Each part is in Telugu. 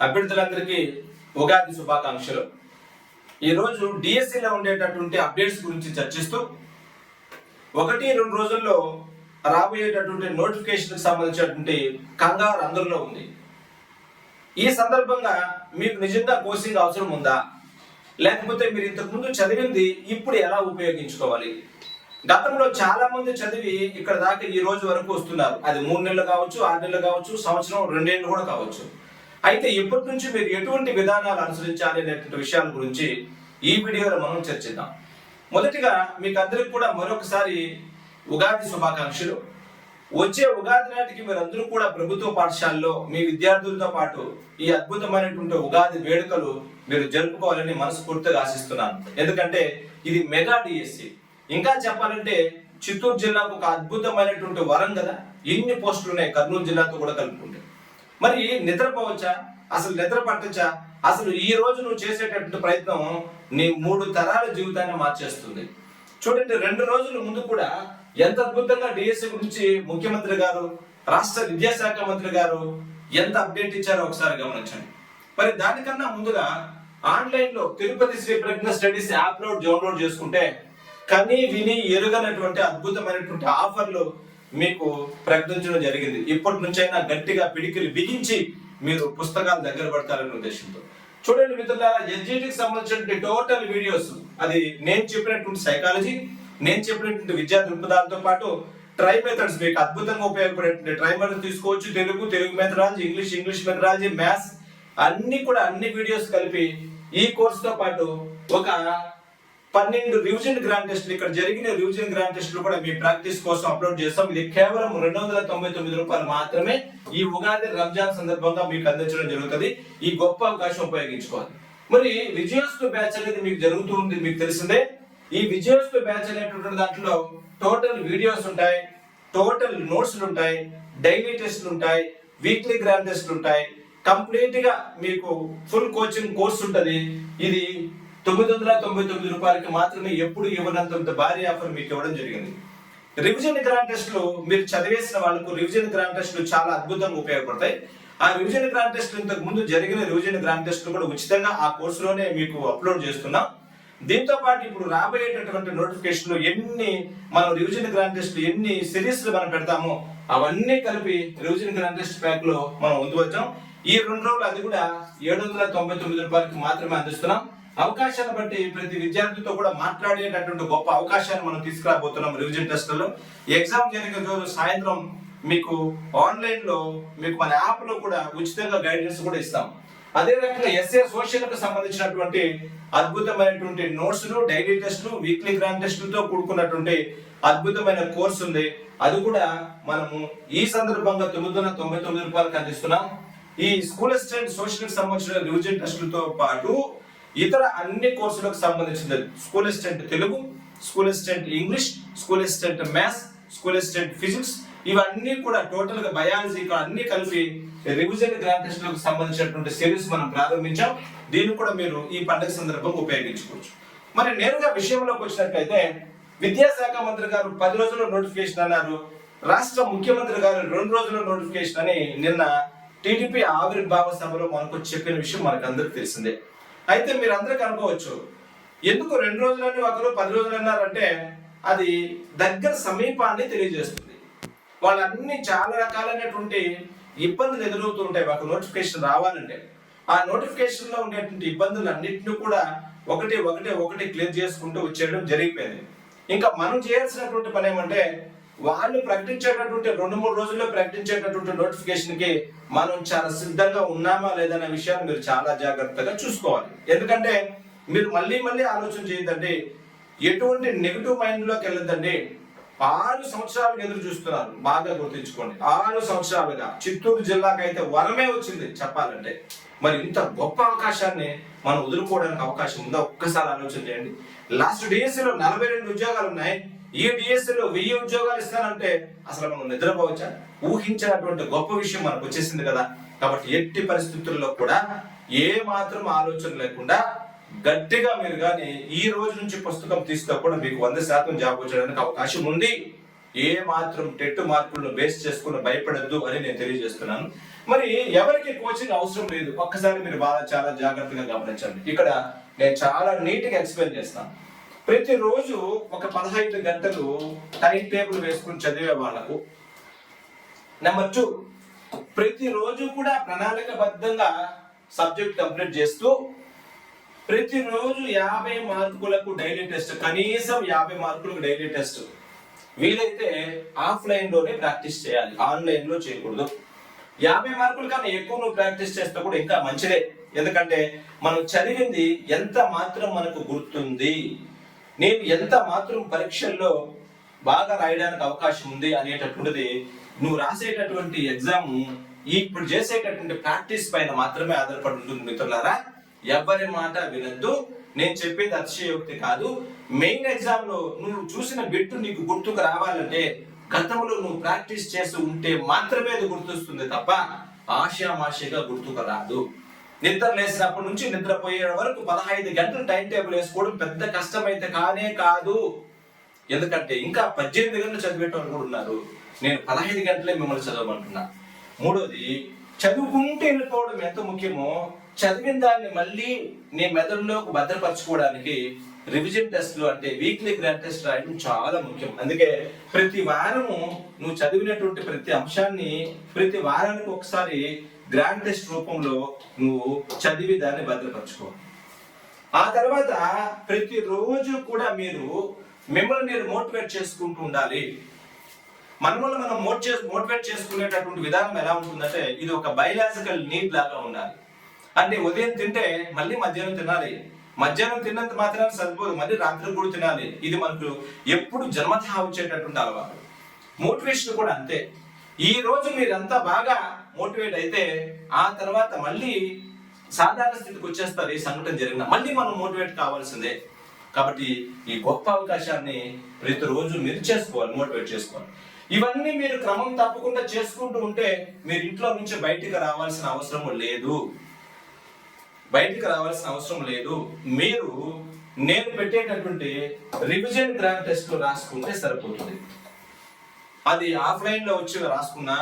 అభ్యర్థులందరికీ ఉగాది శుభాకాంక్షలు. ఈరోజు డిఎస్సిలో ఉండేటటువంటి అప్డేట్స్ గురించి చర్చిస్తూ ఒకటి రెండు రోజుల్లో రాబోయేటటువంటి నోటిఫికేషన్కి సంబంధించినటువంటి కంగారు అందరిలో ఉంది. ఈ సందర్భంగా మీకు నిజంగా కోచింగ్ అవసరం ఉందా? లేకపోతే మీరు ఇంతకుముందు చదివింది ఇప్పుడు ఎలా ఉపయోగించుకోవాలి? గతంలో చాలా మంది చదివి ఇక్కడ దాకా ఈ రోజు వరకు వస్తున్నారు. అది మూడు నెలలు కావచ్చు ఆరు నెలలు కావచ్చు సంవత్సరం రెండేళ్ళు కూడా కావచ్చు. అయితే ఇప్పటి నుంచి మీరు ఎటువంటి విధానాలు అనుసరించాలి అనేటువంటి విషయాల గురించి ఈ వీడియోలో మనం చర్చిద్దాం. మొదటిగా మీకు అందరికి కూడా మరొకసారి ఉగాది శుభాకాంక్షలు. వచ్చే ఉగాది నాటికి మీరందరూ కూడా ప్రభుత్వ పాఠశాలలో మీ విద్యార్థులతో పాటు ఈ అద్భుతమైనటువంటి ఉగాది వేడుకలు మీరు జరుపుకోవాలని మనస్ఫూర్తిగా ఆశిస్తున్నాను. ఎందుకంటే ఇది మెగా డిఎస్సి ఇంకా చెప్పాలంటే చిత్తూరు జిల్లాకు ఒక అద్భుతమైనటువంటి వరం కదా? ఎన్ని పోస్టులు ఉన్నాయి కర్నూలు జిల్లాతో కూడా కలుపుకుంటే. మరి నిద్రపోవచ్చా? అసలు నిద్ర పట్టచ్చా? అసలు ఈ రోజు నువ్వు చేసేటటువంటి ప్రయత్నం నీ మూడు తరాల జీవితాన్ని మార్చేస్తుంది. చూడండి రెండు రోజుల ముందు కూడా ఎంత అద్భుతంగా డిఎస్సి గురించి ముఖ్యమంత్రి గారు రాష్ట్ర విద్యాశాఖ మంత్రి గారు ఎంత అప్డేట్ ఇచ్చారో ఒకసారి గమనించండి. మరి దానికన్నా ముందుగా ఆన్లైన్లో తిరుపతి శ్రీ ప్రజ్ఞ స్టడీస్ యాప్లో డౌన్లోడ్ చేసుకుంటే కని విని ఎరుగనటువంటి అద్భుతమైనటువంటి ఆఫర్లు మీకు ప్రకటించడం జరిగింది. ఇప్పటి నుంచైనా గట్టిగా పిడికిలు బిగించి మీరు పుస్తకాలు దగ్గర పడతారనే ఉద్దేశంతో. చూడండి మిత్రులారా ఎస్జిటికి సంబంధించిన టోటల్ వీడియోస్ అది నేను చెప్పినటువంటి సైకాలజీ నేను చెప్పినటువంటి విద్యా దృక్పథాలతో పాటు ట్రై మెథడ్స్ మీకు అద్భుతంగా ఉపయోగపడేటువంటి ట్రై మెథడ్ తీసుకోవచ్చు. Telugu Telugu methodology English English methodology maths అన్ని కూడా అన్ని వీడియోస్ కలిపి ఈ కోర్సుతో పాటు ఒక పన్నెండు రివిజన్ గ్రాండ్ టెస్ట్లు ఇక్కడ జరిగిన రివిజన్ గ్రాండ్ టెస్ట్లు కూడా మీ ప్రాక్టీస్ కోసం అప్లోడ్ చేస్తాం. ఇది కేవలం రెండు వందల తొంభై తొమ్మిది రూపాయలు మాత్రమే. ఈ ఉగాది రంజాన్ సందర్భంగా మీకు అందించడం జరుగుతుంది. ఈ గొప్ప అవకాశం ఉపయోగించుకోవాలి. మరి విజయోత్సవ బ్యాచ్ అనేది మీకు జరుగుతూ ఉంది మీకు తెలిసిందే. ఈ విజయోత్సవ బ్యాచ్ అనేటువంటి దాంట్లో టోటల్ వీడియోస్ ఉంటాయి టోటల్ నోట్స్లు ఉంటాయి డైలీ టెస్ట్లు ఉంటాయి వీక్లీ గ్రాండ్ టెస్ట్లు ఉంటాయి. కంప్లీట్గా మీకు ఫుల్ కోచింగ్ కోర్స్ ఉంటుంది. ఇది తొమ్మిది వందల తొంభై తొమ్మిది రూపాయలకి మాత్రమే ఎప్పుడు ఇవ్వనంత భారీ ఆఫర్ మీకు ఇవ్వడం జరిగింది. రివిజన్ గ్రాండ్ టెస్ట్లు మీరు చదివేసిన వాళ్ళకు రివిజన్ గ్రాండ్ చాలా అద్భుతంగా ఉపయోగపడతాయి. ఆ రివిజన్ గ్రాండ్ ఇంతకు ముందు జరిగిన రివిజన్ గ్రాండ్ కూడా ఉచితంగా ఆ కోర్సులోనే మీకు అప్లోడ్ చేస్తున్నాం. దీంతో పాటు ఇప్పుడు రాబోయేటటువంటి నోటిఫికేషన్ ఎన్ని మనం రివిజన్ గ్రాండ్ టెస్ట్ ఎన్ని సిరీస్ మనం పెడతామో అవన్నీ కలిపి రివిజన్ గ్రాండ్ టెస్ట్ ప్యాక్లో మనం పొందువచ్చాం ఈ రెండు రోజులు అది కూడా ఏడు వందల తొంభై తొమ్మిది రూపాయలకి మాత్రమే అందిస్తున్నాం. అవకాశాన్ని బట్టి ప్రతి విద్యార్థితో కూడా మాట్లాడేటటువంటి గొప్ప అవకాశాన్ని మనం తీసుకురాబోతున్నాం రివిజన్ టెస్ట్లలో ఎగ్జామ్ జరిగే రోజు సాయంత్రం మీకు ఆన్లైన్లో మీకు మన యాప్లో కూడా ఉచితంగా గైడెన్స్ కూడా ఇస్తాం. అదే రకంగా ఎస్ఏ సోషల్కి సంబంధించినటువంటి అద్భుతమైనటువంటి నోట్స్లు డైలీ టెస్ట్లు వీక్లీ గ్రాండ్ టెస్టులతో కూడుకున్నటువంటి అద్భుతమైన కోర్స్ ఉంది. అది కూడా మనము ఈ సందర్భంగా తొమ్మిది వందల తొంభై తొమ్మిది రూపాయలకు అందిస్తున్నాం. ఈ స్కూల్ అసిస్టెంట్ సోషల్కి సంబంధించిన రివిజన్ టెస్టులతో పాటు ఇతర అన్ని కోర్సులకు సంబంధించిన school assistant Telugu school assistant English school assistant maths school assistant physics ఇవన్నీ కూడా టోటల్గా బయాలజీ అన్ని కలిపి రివిజన్ గ్రాండ్ టెస్ట్లకు సంబంధించినటువంటి సిరీస్ మనం ప్రారంభించాం. దీన్ని కూడా మీరు ఈ పండుగ సందర్భంగా ఉపయోగించుకోవచ్చు. మరి నేరుగా విషయంలోకి వచ్చినట్లయితే విద్యాశాఖ మంత్రి గారు పది రోజుల్లో నోటిఫికేషన్ అన్నారు. రాష్ట్ర ముఖ్యమంత్రి గారు రెండు రోజుల్లో నోటిఫికేషన్ అని నిన్న టీడీపీ ఆవిర్భావ సభలో మనకు చెప్పిన విషయం మనకు అందరికి తెలిసిందే. అయితే మీరు అందరికి అనుకోవచ్చు ఎందుకు రెండు రోజులని ఒకరు పది రోజులు అన్నారంటే అది దగ్గర సమీపాన్ని తెలియజేస్తుంది. వాళ్ళన్ని చాలా రకాలైనటువంటి ఇబ్బందులు ఎదురవుతూ ఉంటాయి ఒక నోటిఫికేషన్ రావాలంటే. ఆ నోటిఫికేషన్లో ఉండేటువంటి ఇబ్బందులు అన్నింటినీ కూడా ఒకటి ఒకటి ఒకటి క్లియర్ చేసుకుంటూ వచ్చేయడం జరిగిపోయింది. ఇంకా మనం చేయాల్సినటువంటి పని ఏమంటే వాళ్ళు ప్రకటించేటటువంటి రెండు మూడు రోజుల్లో ప్రకటించేటటువంటి నోటిఫికేషన్కి మనం చాలా సిద్ధంగా ఉన్నామా లేదనే విషయాన్ని మీరు చాలా జాగ్రత్తగా చూసుకోవాలి. ఎందుకంటే మీరు మళ్ళీ మళ్ళీ ఆలోచన చేయొద్దండి ఎటువంటి నెగిటివ్ మైండ్లోకి వెళ్ళొద్దండి. ఆరు సంవత్సరాలుగా ఎదురు చూస్తున్నారు బాగా గుర్తుంచుకోండి. ఆరు సంవత్సరాలుగా చిత్తూరు జిల్లాకు అయితే వరమే వచ్చింది చెప్పాలంటే. మరి ఇంత గొప్ప అవకాశాన్ని మనం వదులుకోవడానికి అవకాశం ఉందా? ఒక్కసారి ఆలోచన చేయండి. లాస్ట్ డిఎస్సిలో నలభై రెండు ఉద్యోగాలు ఉన్నాయి. ఈ డిఎస్సిలో వెయ్యి ఉద్యోగాలు ఇస్తానంటే అసలు మనం నిద్రపోవచ్చా? ఊహించినటువంటి గొప్ప విషయం మనకు వచ్చేసింది కదా. కాబట్టి ఎట్టి పరిస్థితుల్లో కూడా ఏ మాత్రం ఆలోచన లేకుండా గట్టిగా మీరు కానీ ఈ రోజు నుంచి పుస్తకం తీస్తే కూడా మీకు వంద శాతం జాబ్ వచ్చేయడానికి అవకాశం ఉంది. ఏ మాత్రం టెట్ మార్కులను బేస్ చేసుకుని భయపడద్దు అని నేను తెలియజేస్తున్నాను. మరి ఎవరికి కోచింగ్ అవసరం లేదు? ఒక్కసారి మీరు బాగా చాలా జాగ్రత్తగా గమనించండి. ఇక్కడ నేను చాలా నీట్గా ఎక్స్ప్లెయిన్ చేస్తాను. ప్రతిరోజు ఒక పదహైదు గంటలు టైం టేబుల్ వేసుకుని చదివే వాళ్ళకు. నెంబర్ టూ ప్రతిరోజు కూడా ప్రణాళికబద్ధంగా సబ్జెక్ట్ కంప్లీట్ చేస్తూ ప్రతిరోజు యాభై మార్కులకు డైలీ టెస్ట్ కనీసం యాభై మార్కులకు డైలీ టెస్ట్ వీలైతే ఆఫ్లైన్లోనే ప్రాక్టీస్ చేయాలి ఆన్లైన్లో చేయకూడదు. యాభై మార్కుల కన్నా ఎక్కువ నువ్వు ప్రాక్టీస్ చేస్తే కూడా ఇంకా మంచిదే. ఎందుకంటే మనం చదివింది ఎంత మాత్రం మనకు గుర్తుంది. నేను ఎంత మాత్రం పరీక్షల్లో బాగా రాయడానికి అవకాశం ఉంది అనేటటువంటిది నువ్వు రాసేటటువంటి ఎగ్జామ్ ఇప్పుడు చేసేటటువంటి ప్రాక్టీస్ పైన మాత్రమే ఆధారపడి ఉంటుంది మిత్రులారా. ఎవరి మాట వినద్దు. నేను చెప్పేది అతిశయోక్తి కాదు. మెయిన్ ఎగ్జామ్లో నువ్వు చూసిన బిట్టు నీకు గుర్తుకు రావాలంటే గతంలో నువ్వు ప్రాక్టీస్ చేసి ఉంటే మాత్రమే అది గుర్తొస్తుంది తప్ప ఆశామాషగా గుర్తుకు రాదు. నిద్ర లేసినప్పటి నుంచి నిద్రపోయే వరకు పదహైదు గంటలు టైం టేబుల్ వేసుకోవడం పెద్ద కష్టమైతే కానే కాదు. ఎందుకంటే ఇంకా పద్దెనిమిది గంటలు చదివేటోళ్ళు కూడా ఉన్నారు. నేను పదహైదు గంటలే మిమ్మల్ని చదవమంటున్నా. మూడోది చదువుకుంటూ వెళ్ళిపోవడం ఎంత ముఖ్యమో చదివిన దాన్ని మళ్ళీ నీ మెదడులోకి భద్రపరచుకోవడానికి రివిజన్ టెస్ట్లు అంటే వీక్లీ గ్రాండ్ టెస్ట్ రాయడం చాలా ముఖ్యం. అందుకే ప్రతి వారము నువ్వు చదివినటువంటి ప్రతి అంశాన్ని ప్రతి వారానికి ఒకసారి గ్రాండ్ టెస్ట్ రూపంలో నువ్వు చదివి దాన్ని భద్రపరచుకో. ఆ తర్వాత ప్రతిరోజు కూడా మీరు మిమ్మల్ని మీరు మోటివేట్ చేసుకుంటూ ఉండాలి. మనమల్ని మనం మోట్ మోటివేట్ చేసుకునేటటువంటి విధానం ఎలా ఉంటుందంటే ఇది ఒక బయలాజికల్ నీడ్ లాగా ఉండాలి. అంటే ఉదయం తింటే మళ్ళీ మధ్యాహ్నం తినాలి. మధ్యాహ్నం తిన్నంత మాత్రం సరిపోదు మళ్ళీ రాత్రి కూడా తినాలి. ఇది మనకు ఎప్పుడు జన్మతహా వచ్చేటటువంటి అలవాటు. మోటివేషన్ కూడా అంతే. ఈ రోజు మీరంతా బాగా మోటివేట్ అయితే ఆ తర్వాత మళ్ళీ సాధారణ స్థితికి వచ్చేస్తారు ఈ సంఘటన జరిగిన. మళ్ళీ మనం మోటివేట్ కావాల్సిందే. కాబట్టి ఈ గొప్ప అవకాశాన్ని ప్రతిరోజు మీరు చేసుకోవాలి మోటివేట్ చేసుకోవాలి. ఇవన్నీ మీరు క్రమం తప్పకుండా చేసుకుంటూ ఉంటే మీరు ఇంట్లో నుంచి బయటికి రావాల్సిన అవసరం లేదు. బయటికి రావాల్సిన అవసరం లేదు. మీరు నేను పెట్టేటటువంటి రివిజన్ గ్రాండ్ టెస్ట్ రాసుకుంటే సరిపోతుంది. అది ఆఫ్లైన్లో వచ్చి రాసుకున్నా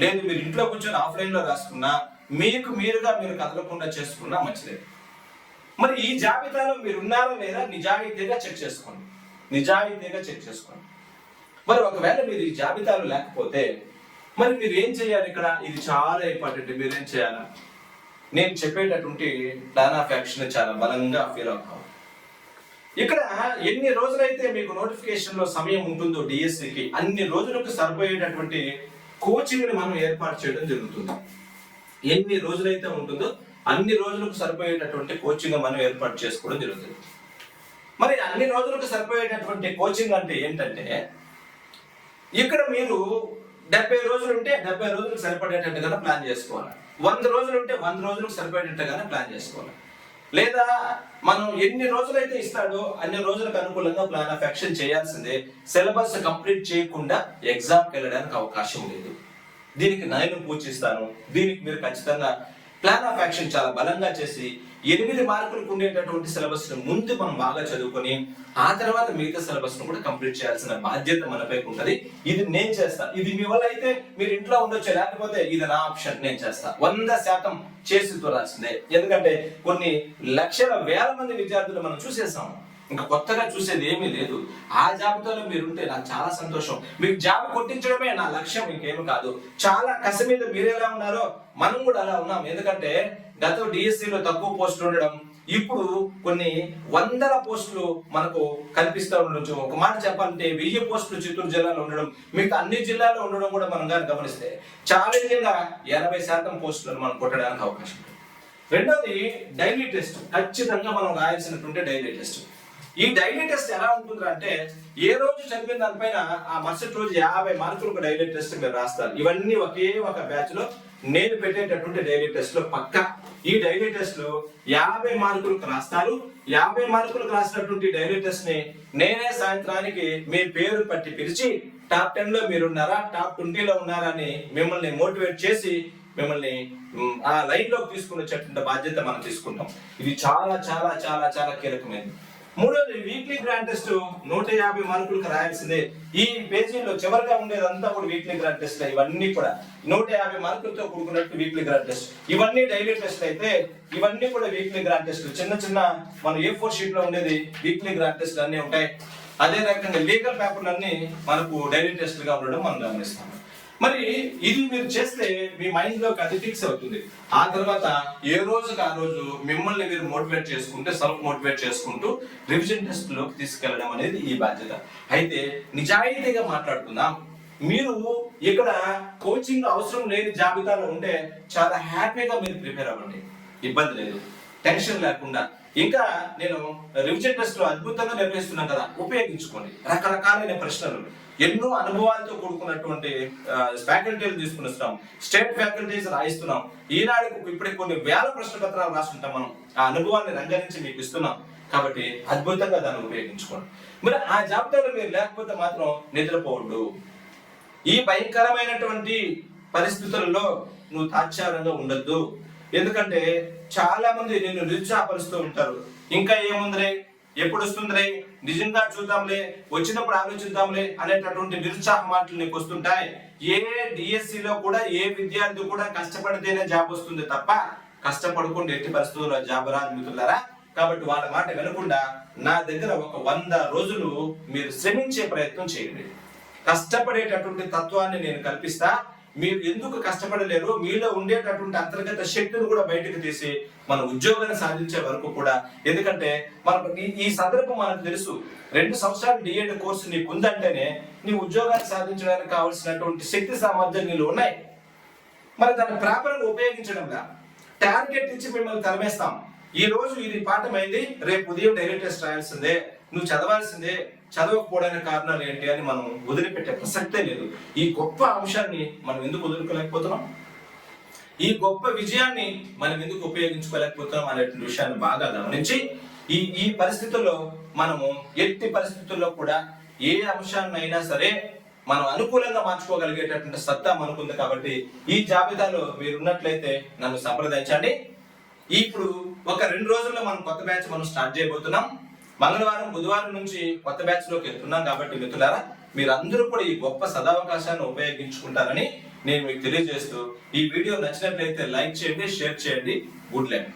లేదు మీరు ఇంట్లో కూర్చొని ఆఫ్లైన్లో రాసుకున్నా మీకు మీరుగా మీరు కదలకుండా చేసుకున్నా మంచిదే. మరి ఈ జాబితాలో మీరు ఉన్నారా లేదా నిజాయితీగా చెక్ చేసుకోండి. నిజాయితీగా చెక్ చేసుకోండి. మరి ఒకవేళ మీరు ఈ జాబితాలో లేకపోతే మరి మీరు ఏం చేయాలి ఇక్కడ? ఇది చాలా ఇంపార్టెంట్ మీరు ఏం చేయాలి? నేను చెప్పేటటువంటి ప్లాన్ ఆఫ్ యాక్షన్ చాలా బలంగా ఫీల్ అవుతాం. ఇక్కడ ఎన్ని రోజులైతే మీకు నోటిఫికేషన్లో సమయం ఉంటుందో డిఎస్సికి అన్ని రోజులకు సరిపోయేటటువంటి కోచింగ్ని మనం ఏర్పాటు చేయడం జరుగుతుంది. ఎన్ని రోజులైతే ఉంటుందో అన్ని రోజులకు సరిపోయేటటువంటి కోచింగ్ మనం ఏర్పాటు చేసుకోవడం జరుగుతుంది. మరి అన్ని రోజులకు సరిపోయేటటువంటి కోచింగ్ అంటే ఏంటంటే ఇక్కడ మీరు డెబ్బై రోజులు ఉంటే డెబ్బై రోజులకు సరిపడేటట్టుగా ప్లాన్ చేసుకోవాలి. వంద రోజులు ఉంటే వంద రోజులకు సరిపడేటట్టుగానే ప్లాన్ చేసుకోవాలి. లేదా మనం ఎన్ని రోజులైతే ఇస్తాడో అన్ని రోజులకు అనుకూలంగా ప్లాన్ ఆఫ్ యాక్షన్ చేయాల్సిందే. సిలబస్ కంప్లీట్ చేయకుండా ఎగ్జామ్కి వెళ్ళడానికి అవకాశం లేదు. దీనికి నేను పూజిస్తాను. దీనికి మీరు ఖచ్చితంగా ప్లాన్ ఆఫ్ యాక్షన్ చాలా బలంగా చేసి ఎనిమిది మార్కులకు ఉండేటటువంటి సిలబస్ను ముందు మనం బాగా చదువుకొని ఆ తర్వాత మిగతా సిలబస్ను కూడా కంప్లీట్ చేయాల్సిన బాధ్యత మనపై ఉంటది. ఇది నేను చేస్తా. ఇది మీ వల్ల అయితే మీరు ఇంట్లో ఉండొచ్చు? లేకపోతే ఇది నా ఆప్షన్ నేను చేస్తా. వంద శాతం చేసి తోరాల్సిందే ఎందుకంటే కొన్ని లక్షల వేల మంది విద్యార్థులు మనం చూసేసాం. ఇంకా కొత్తగా చూసేది ఏమీ లేదు. ఆ జాబితాలో మీరుంటే నాకు చాలా సంతోషం. మీకు జాబ్ కొట్టించడమే నా లక్ష్యం ఇంకేమి కాదు. చాలా కసి మీద మీరు ఎలా ఉన్నారో మనం కూడా అలా ఉన్నాం. ఎందుకంటే గతం డిఎస్సిలో తక్కువ పోస్టులు ఉండడం ఇప్పుడు కొన్ని వందల పోస్టులు మనకు కనిపిస్తూ ఉండొచ్చు. ఒక మాట చెప్పాలంటే వెయ్యి పోస్టులు చిత్తూరు జిల్లాలో ఉండడం మీకు అన్ని జిల్లాల్లో ఉండడం కూడా మనం కానీ గమనిస్తే ఛాలెంజింగ్ ఎనభై శాతం పోస్టులను మనం కొట్టడానికి అవకాశం ఉంది. రెండోది డైలీ టెస్ట్. ఖచ్చితంగా మనం రాయాల్సినటువంటి డైలీ టెస్ట్. ఈ డైలీ టెస్ట్ ఎలా ఉంటుంది అంటే ఏ రోజు చదివిన దానిపైన ఆ మరుసటి రోజు యాభై మార్కులకు డైలీ టెస్ట్ మీరు రాస్తారు. ఇవన్నీ ఒకే ఒక బ్యాచ్లో నేను పెట్టేటటువంటి డైలీ టెస్ట్లో పక్క. ఈ డైలీ టెస్ట్లో యాభై మార్కులకు రాస్తారు. యాభై మార్కులకు రాసినటువంటి డైలీ టెస్ట్ని నేనే సాయంత్రానికి మీ పేరు పట్టి పిలిచి టాప్ టెన్లో మీరున్నారా టాప్ ట్వంటీలో ఉన్నారా అని మిమ్మల్ని మోటివేట్ చేసి మిమ్మల్ని ఆ లైన్లోకి తీసుకుని వచ్చేటువంటి బాధ్యత మనం తీసుకుంటాం. ఇది చాలా చాలా చాలా చాలా కీలకమైనది. మూడోది వీక్లీ గ్రాండ్ టెస్ట్ నూట యాభై మార్కులకు రాయాల్సిందే. ఈ పేజీలో చివరిగా ఉండేదంతా కూడా వీక్లీ గ్రాండ్ టెస్ట్ ఇవన్నీ కూడా. నూట యాభై మార్కులతో కూడుకున్నట్టు వీక్లీ గ్రాండ్ టెస్ట్ ఇవన్నీ డైలీ టెస్ట్ అయితే ఇవన్నీ కూడా వీక్లీ గ్రాండ్ టెస్ట్ చిన్న చిన్న మన ఏ ఫోర్ షీట్లో ఉండేది వీక్లీ గ్రాండ్ టెస్ట్ అన్ని ఉంటాయి. అదే రకంగా లీగల్ పేపర్లన్నీ మనకు డైలీ టెస్ట్గా ఉండడం మనం గమనిస్తాం. మరి ఇది మీరు చేస్తే మీ మైండ్లో అది ఫిక్స్ అవుతుంది. ఆ తర్వాత ఏ రోజుకి ఆ రోజు మిమ్మల్ని మీరు మోటివేట్ చేసుకుంటే సెల్ఫ్ మోటివేట్ చేసుకుంటూ రివిజన్ టెస్ట్లోకి తీసుకెళ్ళడం అనేది ఈ బాధ్యత. అయితే నిజాయితీగా మాట్లాడుకుందాం. మీరు ఇక్కడ కోచింగ్ అవసరం లేని జాబితాలో ఉంటే చాలా హ్యాపీగా మీరు ప్రిపేర్ అవ్వండి. ఇబ్బంది లేదు. టెన్షన్ లేకుండా ఇంకా నేను రివిజన్ టెస్ట్లో అద్భుతంగా నిర్వహిస్తున్నాను కదా ఉపయోగించుకోండి. రకరకాలైన ప్రశ్నలు ఎన్నో అనుభవాలతో కూడుకున్నటువంటి ఫ్యాకల్టీలు తీసుకుని వస్తున్నాం. State faculties రాయిస్తున్నాం. ఈనాడు ఇప్పటికి కొన్ని వేల ప్రశ్న పత్రాలు రాస్తుంటాం మనం. ఆ అనుభవాన్ని రంగరించి మీకు ఇస్తున్నాం. కాబట్టి అద్భుతంగా దాన్ని ఉపయోగించుకోండి. మరి ఆ జాబితాలో మీరు లేకపోతే మాత్రం నిద్రపోవద్దు. ఈ భయంకరమైనటువంటి పరిస్థితులలో నువ్వు తాత్సారంగా ఉండొద్దు. ఎందుకంటే చాలా మంది నిన్ను నిరుత్సాహపరుస్తూ ఉంటారు. ఇంకా ఏముందిరే? ఎప్పుడు వస్తుందిరే నిజంగా చూద్దాంలే వచ్చినప్పుడు ఆలోచిద్దాంలే అనేటటువంటి నిరుత్సాహ మాటలు నీకు వస్తుంటాయి. ఏ డిఎస్సిలో కూడా ఏ విద్యార్థి కూడా కష్టపడితేనే జాబ్ వస్తుంది తప్ప కష్టపడకుండా ఎట్టి పరిస్థితుల్లో జాబ్ రాదు మిత్రులారా. కాబట్టి వాళ్ళ మాట వినకుండా నా దగ్గర ఒక వంద రోజులు మీరు శ్రమించే ప్రయత్నం చేయండి. కష్టపడేటటువంటి తత్వాన్ని నేను కల్పిస్తా. మీరు ఎందుకు కష్టపడలేరు మీలో ఉండేటటువంటి అంతర్గత శక్తిని కూడా బయటకు తీసి మన ఉద్యోగాన్ని సాధించే వరకు కూడా. ఎందుకంటే మనకు ఈ- సందర్భం మనకు తెలుసు. రెండు సంవత్సరాలు డిఎడ్ కోర్సు నీకు ఉందంటేనే నీ ఉద్యోగాన్ని సాధించడానికి కావాల్సినటువంటి శక్తి సామర్థ్యం నీళ్ళు ఉన్నాయి. మరి దాన్ని ప్రాపర్గా ఉపయోగించడంగా టార్గెట్ ఇచ్చి మిమ్మల్ని తరమేస్తాం. ఈ రోజు ఇది పాఠమైంది రేపు ఉదయం డైరెక్ట్ టెస్ట్ రాయాల్సిందే నువ్వు చదవాల్సిందే చదవకపోవడానికి కారణాలు ఏంటి అని మనం వదిలిపెట్టే ప్రసక్తే లేదు. ఈ గొప్ప అంశాన్ని మనం ఎందుకు వదులుకోలేకపోతున్నాం? ఈ గొప్ప విజయాన్ని మనం ఎందుకు ఉపయోగించుకోలేకపోతున్నాం అనేటువంటి విషయాన్ని బాగా గమనించి ఈ ఈ పరిస్థితుల్లో మనము ఎట్టి పరిస్థితుల్లో కూడా ఏ అంశాన్నైనా సరే మనం అనుకూలంగా మార్చుకోగలిగేటటువంటి సత్తా మనకుంది కాబట్టి ఈ జాబితాలో మీరు ఉన్నట్లయితే నన్ను సంప్రదించండి. ఇప్పుడు ఒక రెండు రోజుల్లో మనం కొత్త బ్యాచ్ మనం స్టార్ట్ చేయబోతున్నాం. మంగళవారం బుధవారం నుంచి కొత్త బ్యాచ్లోకి వెళ్తున్నాం కాబట్టి మిత్రులారా మీరందరూ కూడా ఈ గొప్ప సదావకాశాన్ని ఉపయోగించుకుంటారని నేను మీకు తెలియజేస్తూ ఈ వీడియో నచ్చినట్లయితే లైక్ చేయండి షేర్ చేయండి. Good like.